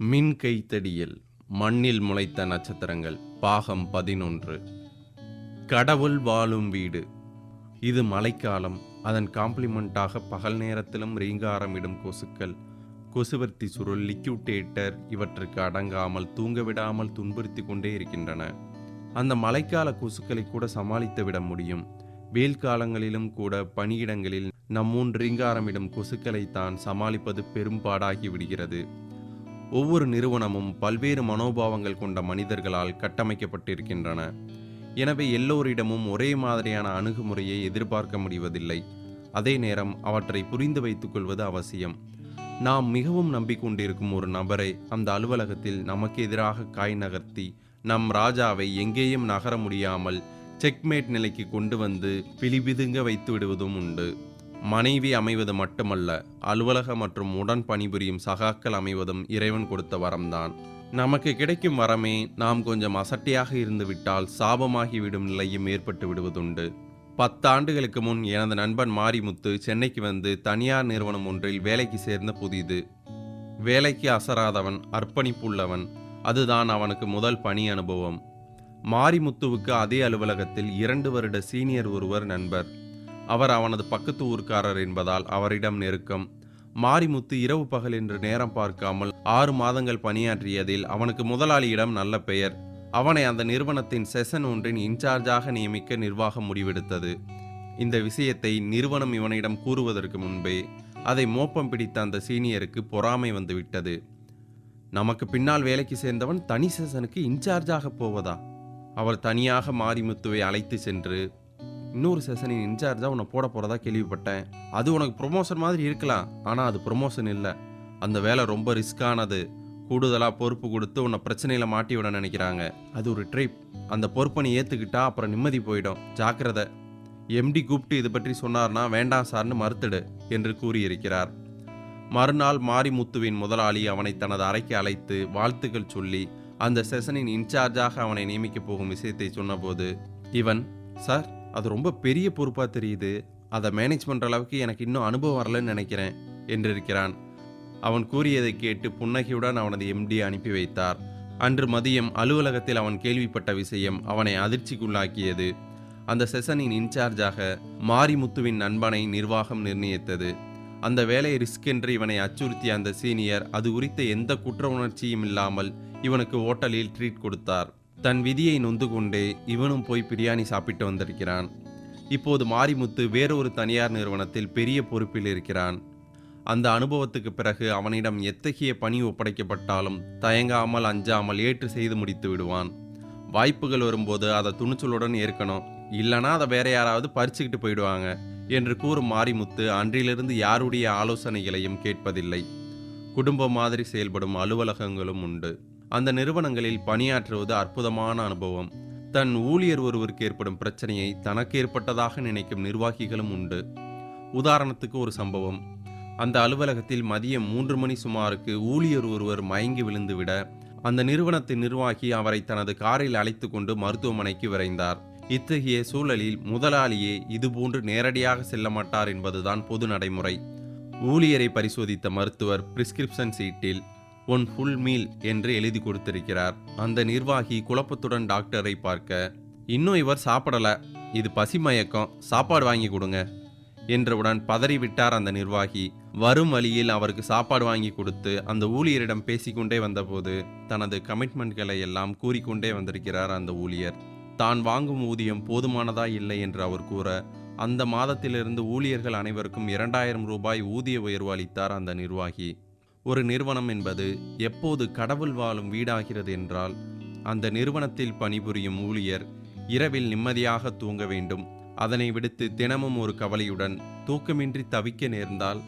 மின் கைத்தடியில் மண்ணில் முளைத்த நட்சத்திரங்கள். பாகம் பதினொன்று. கடவுள் வாழும் வீடு. இது மழைக்காலம். அதன் காம்ப்ளிமெண்ட்டாக பகல் நேரத்திலும் ரீங்காரமிடும் கொசுக்கள். கொசுவர்த்தி சுருள் லிக்யூட்டேட்டர் இவற்றுக்கு அடங்காமல் தூங்க விடாமல் துன்புறுத்தி கொண்டே இருக்கின்றன. அந்த மழைக்கால கொசுக்களை கூட சமாளித்து விட முடியும். வெயில் காலங்களிலும் கூட பணியிடங்களில் நம்மூன் ரீங்காரமிடும் கொசுக்களை தான் சமாளிப்பது பெரும்பாடாகி விடுகிறது. ஒவ்வொரு நிறுவனமும் பல்வேறு மனோபாவங்கள் கொண்ட மனிதர்களால் கட்டமைக்கப்பட்டிருக்கின்றன. எனவே எல்லோரிடமும் ஒரே மாதிரியான அணுகுமுறையை எதிர்பார்க்க முடிவதில்லை. அதே நேரம் அவற்றை புரிந்து வைத்துக் கொள்வது அவசியம். நாம் மிகவும் நம்பிக்கொண்டிருக்கும் ஒரு நபரை அந்த அலுவலகத்தில் நமக்கு எதிராக காய் நகர்த்தி நம் ராஜாவை எங்கேயும் நகர முடியாமல் செக்மேட் நிலைக்கு கொண்டு வந்து பிலிபிதுங்க வைத்து விடுவதும் உண்டு. மனைவி அமைவது மட்டுமல்ல அலுவலக மற்றும் உடன் பணிபுரியும் சகாக்கள் அமைவதும் இறைவன் கொடுத்த வரம்தான். நமக்கு கிடைக்கும் வரமே நாம் கொஞ்சம் அசட்டையாக இருந்துவிட்டால் சாபமாகிவிடும் நிலையும் ஏற்பட்டு விடுவதுண்டு. பத்தாண்டுகளுக்கு முன் எனது நண்பன் மாரிமுத்து சென்னைக்கு வந்து தனியார் நிறுவனம் ஒன்றில் வேலைக்கு சேர்ந்த புதிது. வேலைக்கு அசராதவன் அர்ப்பணிப்புள்ளவன் அதுதான் அவனுக்கு முதல் பணி அனுபவம். மாரிமுத்துவுக்கு அதே அலுவலகத்தில் இரண்டு வருட சீனியர் ஒருவர் நண்பர். அவர் அவனது பக்கத்து ஊர்க்காரர் என்பதால் அவரிடம் நெருக்கம். மாரிமுத்து இரவு பகல் என்று நேரம் பார்க்காமல் ஆறு மாதங்கள் பணியாற்றியதில் அவனுக்கு முதலாளியிடம் நல்ல பெயர். அவனை அந்த நிறுவனத்தின் செஷன் ஒன்றின் இன்சார்ஜாக நியமிக்க நிர்வாகம் முடிவெடுத்தது. இந்த விஷயத்தை நிறுவனம் இவனிடம் கூறுவதற்கு முன்பே அதை மோப்பம் பிடித்த அந்த சீனியருக்கு பொறாமை வந்துவிட்டது. நமக்கு பின்னால் வேலைக்கு சேர்ந்தவன் தனி செஷனுக்கு இன்சார்ஜாக போவதா? அவர் தனியாக மாரிமுத்துவை அழைத்து சென்று இன்னொரு செஷனின் இன்சார்ஜாக உன்னை போட போகிறதா கேள்விப்பட்டேன். அது உனக்கு ப்ரொமோஷன் மாதிரி இருக்கலாம். ஆனால் அது ப்ரொமோஷன் இல்லை. அந்த வேலை ரொம்ப ரிஸ்கானது கூடுதலாக பொறுப்பு கொடுத்து உன்னை பிரச்சனையில் மாட்டி விட நினைக்கிறாங்க. அது ஒரு ட்ரிப் அந்த பொறுப்பை நீ ஏற்றுக்கிட்டா அப்புறம் நிம்மதி போயிடும். ஜாக்கிரதை. எம்டி கூப்பிட்டு இது பற்றி சொன்னார்னா வேண்டாம் சார்னு மறுத்துடு என்று கூறியிருக்கிறார். மறுநாள் மாரிமுத்துவின் முதலாளி அவனை தனது அறைக்கு அழைத்து வாழ்த்துக்கள் சொல்லி அந்த செஷனின் இன்சார்ஜாக அவனை நியமிக்கப் போகும் விஷயத்தை சொன்னபோது இவன் சார் அது ரொம்ப பெரிய பொறுப்பாக தெரியுது. அதை மேனேஜ் பண்ணுற அளவுக்கு எனக்கு இன்னும் அனுபவம் வரலன்னு நினைக்கிறேன் என்றிருக்கிறான். அவன் கூறியதை கேட்டு புன்னகையுடன் அவனது எம்டி அனுப்பி வைத்தார். அன்று மதியம் அலுவலகத்தில் அவன் கேள்விப்பட்ட விஷயம் அவனை அதிர்ச்சிக்குள்ளாக்கியது. அந்த செஷனின் இன்சார்ஜாக மாரிமுத்துவின் நண்பனை நிர்வாகம் நிர்ணயித்தது. அந்த வேலை ரிஸ்க் என்று இவனை அச்சுறுத்திய அந்த சீனியர் அது குறித்த எந்த குற்ற உணர்ச்சியும் இல்லாமல் இவனுக்கு ஓட்டலில் ட்ரீட் கொடுத்தார். தன் விதியை நொந்து கொண்டே இவனும் போய் பிரியாணி சாப்பிட்டு வந்திருக்கிறான். இப்போது மாரிமுத்து வேறொரு தனியார் நிறுவனத்தில் பெரிய பொறுப்பில் இருக்கிறான். அந்த அனுபவத்துக்கு பிறகு அவனிடம் எத்தகைய பணி ஒப்படைக்கப்பட்டாலும் தயங்காமல் அஞ்சாமல் ஏற்று செய்து முடித்து விடுவான். வாய்ப்புகள் வரும்போது அதை துணிச்சலுடன் ஏற்கணும். இல்லைனா அதை வேற யாராவது பறிச்சுக்கிட்டு போயிடுவாங்க என்று கூறும் மாரிமுத்து அன்றிலிருந்து யாருடைய ஆலோசனைகளையும் கேட்பதில்லை. குடும்பம் மாதிரி செயல்படும் அலுவலகங்களும் உண்டு. அந்த நிறுவனங்களில் பணியாற்றுவது அற்புதமான அனுபவம். தன் ஊழியர் ஒருவருக்கு ஏற்படும் பிரச்சனையை தனக்கு ஏற்பட்டதாக நினைக்கும் நிர்வாகிகளும் உண்டு. உதாரணத்துக்கு ஒரு சம்பவம். அந்த அலுவலகத்தில் மதியம் மூன்று மணி சுமாருக்கு ஊழியர் ஒருவர் மயங்கி விழுந்துவிட அந்த நிறுவனத்தின் நிர்வாகி அவரை தனது காரில் அழைத்து கொண்டு மருத்துவமனைக்கு விரைந்தார். இத்தகைய சூழலில் முதலாளியே இதுபோன்று நேரடியாக செல்ல மாட்டார் என்பதுதான் பொது நடைமுறை. ஊழியரை பரிசோதித்த மருத்துவர் பிரிஸ்கிரிப்ஷன் சீட்டில் ஒன் ஃபுல் மீல் என்று எழுதி கொடுத்திருக்கிறார். அந்த நிர்வாகி குழப்பத்துடன் டாக்டரை பார்க்க இன்னும் இவர் சாப்பிடல. இது பசிமயக்கம் சாப்பாடு வாங்கி கொடுங்க. என்றவுடன் பதறிவிட்டார் அந்த நிர்வாகி. வரும் வழியில் அவருக்கு சாப்பாடு வாங்கி கொடுத்து அந்த ஊழியரிடம் பேசிக்கொண்டே வந்தபோது தனது கமிட்மெண்ட்களை எல்லாம் கூறிக்கொண்டே வந்திருக்கிறார் அந்த ஊழியர். தான் வாங்கும் ஊதியம் போதுமானதா இல்லை? என்று அவர் கூற அந்த மாதத்திலிருந்து ஊழியர்கள் அனைவருக்கும் இரண்டாயிரம் ரூபாய் ஊதிய உயர்வு அளித்தார் அந்த நிர்வாகி. ஒரு நிறுவனம் என்பது எப்போது கடவுள் வாழும் வீடாகிறது என்றால் அந்த நிறுவனத்தில் பணிபுரியும் ஊழியர் இரவில் நிம்மதியாக தூங்க வேண்டும். அதனை விடுத்து தினமும் ஒரு கவலையுடன் தூக்கமின்றி தவிக்க நேர்ந்தால்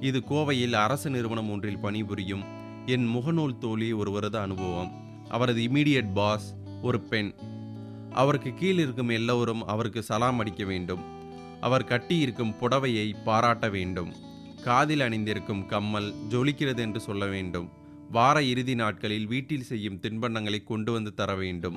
இது கோவையில் அரசு நிறுவனம் ஒன்றில் பணிபுரியும் என் முகநூல் தோழி ஒருவரது அனுபவம். அவரது இமீடியட் பாஸ் ஒரு பெண். அவருக்கு கீழ் இருக்கும் எல்லோரும் அவருக்கு சலாம் அடிக்க வேண்டும். அவர் கட்டியிருக்கும் புடவையை பாராட்ட வேண்டும். காதில் அணிந்திருக்கும் கம்மல் ஜொலிக்கிறது என்று சொல்ல வேண்டும். வார இறுதி நாட்களில் வீட்டில் செய்யும் தின்பண்டங்களை கொண்டு வந்து தர வேண்டும்.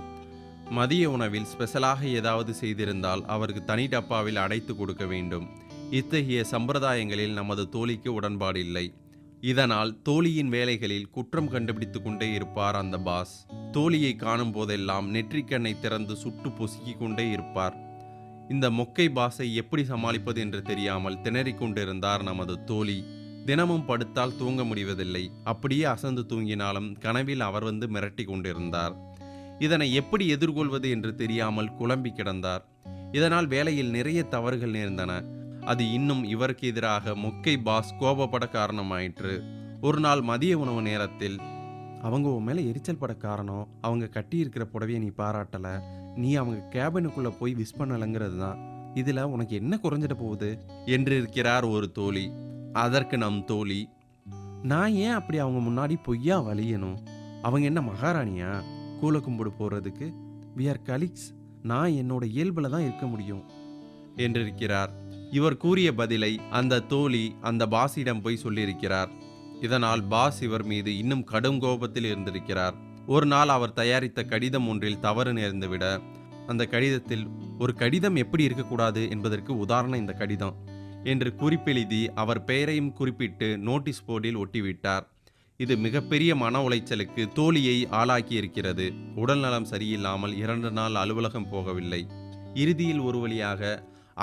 மதிய உணவில் ஸ்பெஷலாக ஏதாவது செய்திருந்தால் அவருக்கு தனி டப்பாவில் அடைத்து கொடுக்க வேண்டும். இத்தகைய சம்பிரதாயங்களில் நமது தோழிக்கு உடன்பாடு இல்லை. இதனால் தோழியின் வேலைகளில் குற்றம் கண்டுபிடித்து கொண்டே இருப்பார் அந்த பாஸ். தோழியை காணும் போதெல்லாம் நெற்றிக்கண்ணை திறந்து சுட்டு பொசுக்கிக் கொண்டே இருப்பார். இந்த மொக்கை பாசை எப்படி சமாளிப்பது என்று தெரியாமல் திணறிக் கொண்டிருந்தார் நமது தோழி. தினமும் படுத்தால் தூங்க முடிவதில்லை. அப்படியே அசந்து தூங்கினாலும் கனவில் அவர் வந்து மிரட்டி கொண்டிருந்தார். இதனை எப்படி எதிர்கொள்வது என்று தெரியாமல் குழம்பி கிடந்தார். இதனால் வேலையில் நிறைய தவறுகள் நேர்ந்தன. அது இன்னும் இவருக்கு எதிராக மொக்கை பாஸ் கோபப்பட காரணமாயிற்று. ஒரு நாள் மதிய உணவு நேரத்தில் அவங்க உன் மேலே எரிச்சல் பட காரணம். அவங்க கட்டியிருக்கிற புடவையை நீ பாராட்டல. நீ அவங்க கேபினுக்குள்ள போய் விஷ் பண்ணலங்கிறது தான். இதுல உனக்கு என்ன குறைஞ்சிட போகுது? என்று இருக்கிறார் ஒரு தோழி. அதற்கு நம் தோழி நான் ஏன் அப்படி அவங்க முன்னாடி பொய்யா வலியணும் அவங்க என்ன மகாராணியா? கூல கும்பிடு போடுறதுக்கு வி ஆர் கலிக்ஸ் நான் என்னோட இயல்பில் தான் இருக்க முடியும். என்றிருக்கிறார். இவர் கூறிய பதிலை அந்த தோழி அந்த பாஸிடம் போய் சொல்லியிருக்கிறார். இதனால் பாஸ் இவர் மீது இன்னும் கடும் கோபத்தில் இருந்திருக்கிறார். ஒரு நாள் அவர் தயாரித்த கடிதம் ஒன்றில் தவறு நேர்ந்துவிட அந்த கடிதத்தில் ஒரு கடிதம் எப்படி இருக்கக்கூடாது என்பதற்கு உதாரணம் இந்த கடிதம் என்று குறிப்பெழுதி அவர் பெயரையும் குறிப்பிட்டு நோட்டீஸ் போர்டில் ஒட்டிவிட்டார். இது மிகப்பெரிய மன உளைச்சலுக்கு தோழியை ஆளாக்கி இருக்கிறது உடல்நலம் சரியில்லாமல் இரண்டு நாள் அலுவலகம் போகவில்லை. இறுதியில் ஒரு வழியாக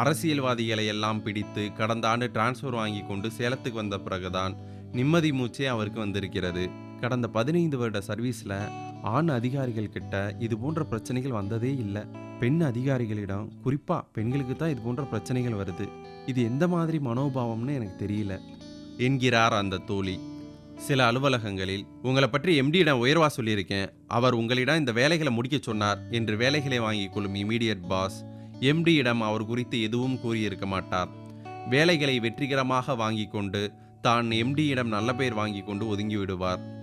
அரசியல்வாதிகளை எல்லாம் பிடித்து கடந்த ஆண்டு டிரான்ஸ்ஃபர் வாங்கி கொண்டு சேலத்துக்கு வந்த பிறகுதான் நிம்மதி மூச்சே அவருக்கு வந்திருக்கிறது. கடந்த பதினைந்து வருட சர்வீஸில் ஆண் அதிகாரிகள் கிட்ட இது போன்ற பிரச்சனைகள் வந்ததே இல்லை. பெண் அதிகாரிகளிடம் குறிப்பாக பெண்களுக்கு தான் இது போன்ற பிரச்சனைகள் வருது. இது எந்த மாதிரி மனோபாவம்னு எனக்கு தெரியல. என்கிறார் அந்த தோழி. சில அலுவலகங்களில் உங்களை பற்றி எம்டியிடம் உயர்வா சொல்லியிருக்கேன். அவர் உங்களிடம் இந்த வேலைகளை முடிக்க சொன்னார் என்று வேலைகளை வாங்கிக் கொள்ளும் இமீடியட் பாஸ் எம்டியிடம் அவர் குறித்து எதுவும் கூறியிருக்க மாட்டார். வேலைகளை வெற்றிகரமாக வாங்கிக் கொண்டு தான் எம்டியிடம் நல்ல பெயர் வாங்கி கொண்டு ஒதுங்கி விடுவார்.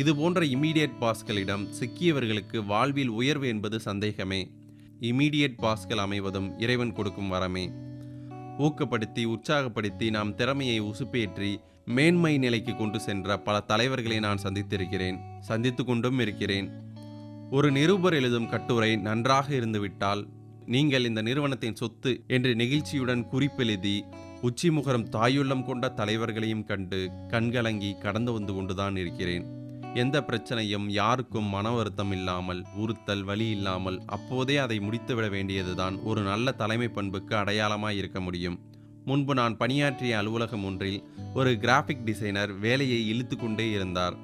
இது போன்ற இமீடியட் பாஸ்களிடம் சிக்கியவர்களுக்கு வாழ்வில் உயர்வு என்பது சந்தேகமே. இமீடியட் பாஸ்கள் அமைவதும் இறைவன் கொடுக்கும் வரமே. ஊக்கப்படுத்தி உற்சாகப்படுத்தி நாம் திறமையை உசுப்பேற்றி மேன்மை நிலைக்கு கொண்டு சென்ற பல தலைவர்களை நான் சந்தித்திருக்கிறேன். சந்தித்து கொண்டும் இருக்கிறேன். ஒரு நிருபர் எழுதும் கட்டுரை நன்றாக இருந்துவிட்டால் நீங்கள் இந்த நிறுவனத்தின் சொத்து என்று நெகிழ்ச்சியுடன் குறிப்பெழுதி உச்சிமுகரம் தாயுள்ளம் கொண்ட தலைவர்களையும் கண்டு கண்கலங்கி கடந்து வந்து கொண்டுதான் இருக்கிறேன். எந்த பிரச்சனையும் யாருக்கும் மன வருத்தம் இல்லாமல் உறுத்தல் வலி இல்லாமல் அப்போதே அதை முடித்துவிட வேண்டியதுதான் ஒரு நல்ல தலைமை பண்புக்கு அடையாளமாய் இருக்க முடியும். முன்பு நான் பணியாற்றிய அலுவலகம் ஒன்றில் ஒரு கிராஃபிக் டிசைனர் வேலையை இழுத்து கொண்டே இருந்தார்.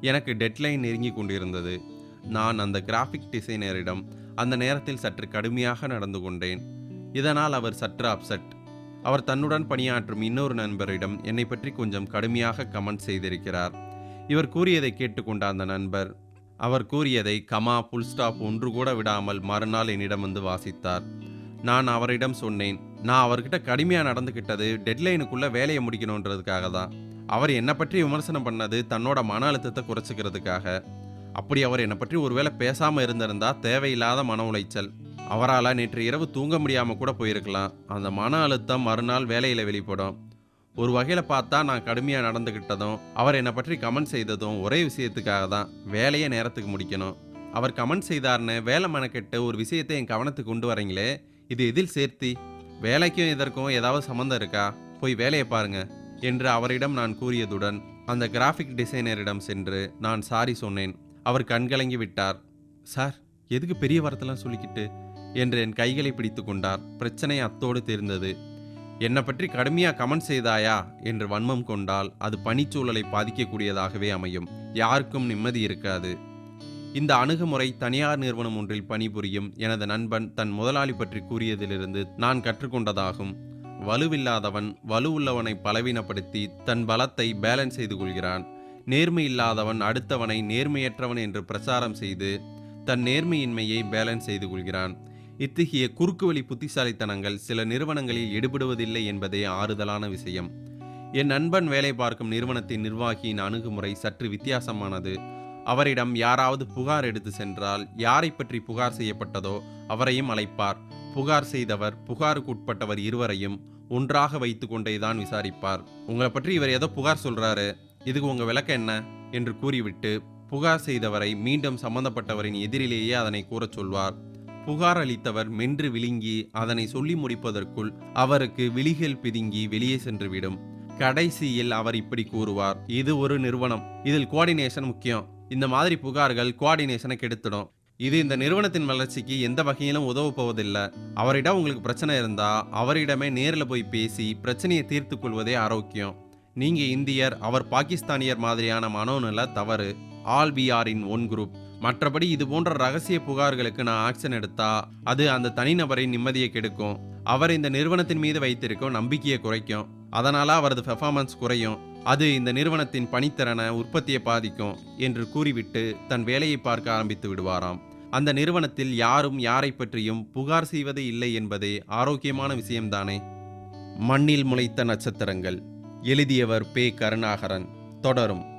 எனக்கு டெட்லைன் நெருங்கி கொண்டிருந்தது. நான் அந்த கிராஃபிக் டிசைனரிடம் அந்த நேரத்தில் சற்று கடுமையாக நடந்து கொண்டேன். இதனால் அவர் சற்று அப்செட் அவர் தன்னுடன் பணியாற்றும் இன்னொரு நண்பரிடம் என்னை பற்றி கொஞ்சம் கடுமையாக கமெண்ட் செய்திருக்கிறார். இவர் கூறியதை கேட்டுக்கொண்ட அந்த நண்பர். அவர் கூறியதை கமா புல் ஸ்டாப் ஒன்று கூட விடாமல் மறுநாள் என்னிடம் வந்து வாசித்தார். நான் அவரிடம் சொன்னேன் நான் அவர்கிட்ட கடுமையாக நடந்துக்கிட்டது டெட்லைனுக்குள்ளே வேலையை முடிக்கணுன்றதுக்காக தான். அவர் என்னை பற்றி விமர்சனம் பண்ணது தன்னோட மன அழுத்தத்தை குறைச்சிக்கிறதுக்காக. அப்படி அவர் என்னை பற்றி ஒருவேளை பேசாமல் இருந்திருந்தா தேவையில்லாத மன உளைச்சல். அவரால் நேற்று இரவு தூங்க முடியாமல் கூட போயிருக்கலாம். அந்த மன அழுத்தம் மறுநாள் வேலையில் வெளிப்படும். ஒரு வகையில் பார்த்தா நான் கடுமையாக நடந்துக்கிட்டதும் அவர் என்னை பற்றி கமெண்ட் செய்ததும் ஒரே விஷயத்துக்காக தான் வேலையை நேரத்துக்கு முடிக்கணும். அவர் கமெண்ட் செய்தார்னு வேலை மெனக்கெட்டு ஒரு விஷயத்தை என் கவனத்துக்கு கொண்டு வரீங்களே இது எதில் சேர்த்தி? வேலைக்கும் இதற்கும் ஏதாவது சம்மந்தம் இருக்கா? போய் வேலையை பாருங்க என்று அவரிடம் நான் கூறியதுடன் அந்த கிராஃபிக் டிசைனரிடம் சென்று நான் சாரி சொன்னேன். அவர் கண்கலங்கி விட்டார். சார் எதுக்கு பெரிய வார்த்தைலாம் சொல்லிக்கிட்டு? என்று என் கைகளை பிடித்து கொண்டார். பிரச்சனை அத்தோடு தீர்ந்தது. என்னை பற்றி கடுமையாக கமெண்ட் செய்தாயா? என்று வன்மம் கொண்டால் அது பணிச்சூழலை பாதிக்கக்கூடியதாகவே அமையும். யாருக்கும் நிம்மதி இருக்காது. இந்த அணுகுமுறை தனியார் நிறுவனம் ஒன்றில் பணிபுரியும் எனது நண்பன் தன் முதலாளி பற்றி கூறியதிலிருந்து நான் கற்றுக்கொண்டதாகும். வலுவில்லாதவன் வலுவுள்ளவனை பலவீனப்படுத்தி தன் பலத்தை பேலன்ஸ் செய்து கொள்கிறான். நேர்மை இல்லாதவன் அடுத்தவனை நேர்மையற்றவன் என்று பிரச்சாரம் செய்து தன் நேர்மையின்மையை பேலன்ஸ் செய்து கொள்கிறான். இத்தகைய குறுக்குவழி புத்திசாலித்தனங்கள் சில நிறுவனங்களில் எடுபடுவதில்லை என்பதே ஆறுதலான விஷயம். என் நண்பன் வேலை பார்க்கும் நிறுவனத்தின் நிர்வாகியின் அணுகுமுறை சற்று வித்தியாசமானது. அவரிடம் யாராவது புகார் எடுத்து சென்றால் யாரை பற்றி புகார் செய்யப்பட்டதோ அவரையும் அழைப்பார். புகார் செய்தவர் புகாருக்கு உட்பட்டவர் இருவரையும் ஒன்றாக வைத்து கொண்டேதான் விசாரிப்பார். உங்களை பற்றி இவர் ஏதோ புகார் சொல்றாரு. இதுக்கு உங்க விளக்கம் என்ன? என்று கூறிவிட்டு புகார் செய்தவரை மீண்டும் சம்பந்தப்பட்டவரின் எதிரிலேயே அதனை கூறச் சொல்வார். புகார் அளித்தவர் மென்று விழுங்கி அதனை சொல்லி முடிப்பதற்குள் அவருக்கு விழிகள் பிதுங்கி வெளியே சென்றுவிடும். கடைசியில் அவர் இப்படி கூறுவார் இது ஒரு நிறுவனம். இதில் கோஆர்டினேஷன் முக்கியம். இந்த மாதிரி புகார்கள் கோஆர்டினேஷனை கெடுத்துடும். இது இந்த நிறுவனத்தின் வளர்ச்சிக்கு எந்த வகையிலும் உதவ போவதில்லை. அவரிடம் உங்களுக்கு பிரச்சனை இருந்தா அவரிடமே நேரில் போய் பேசி பிரச்சனையை தீர்த்து கொள்வதே ஆரோக்கியம். நீங்க இந்தியர் அவர் பாகிஸ்தானியர் மாதிரியான மனோநிலை தவறு. ஆல் பிஆரின் ஒன் குரூப் மற்றபடி இது போன்ற ரகசிய புகார்களுக்கு நான் ஆக்ஷன் எடுத்தா அது அந்த தனிநபரின் நிம்மதியை கெடுக்கும். அவர் இந்த நிறுவனத்தின் மீது வைத்திருக்கும் நம்பிக்கையை குறைக்கும். அதனால அவரது பெர்ஃபார்மன்ஸ் குறையும். அது இந்த நிறுவனத்தின் பணித்திறனை உற்பத்தியை பாதிக்கும் என்று கூறிவிட்டு தன் வேலையை பார்க்க ஆரம்பித்து விடுவாராம். அந்த நிறுவனத்தில் யாரும் யாரை பற்றியும் புகார் செய்வது இல்லை என்பதே ஆரோக்கியமான விஷயம்தானே. மண்ணில் முளைத்த நட்சத்திரங்கள். எழுதியவர் பே கருணாகரன். தொடரும்.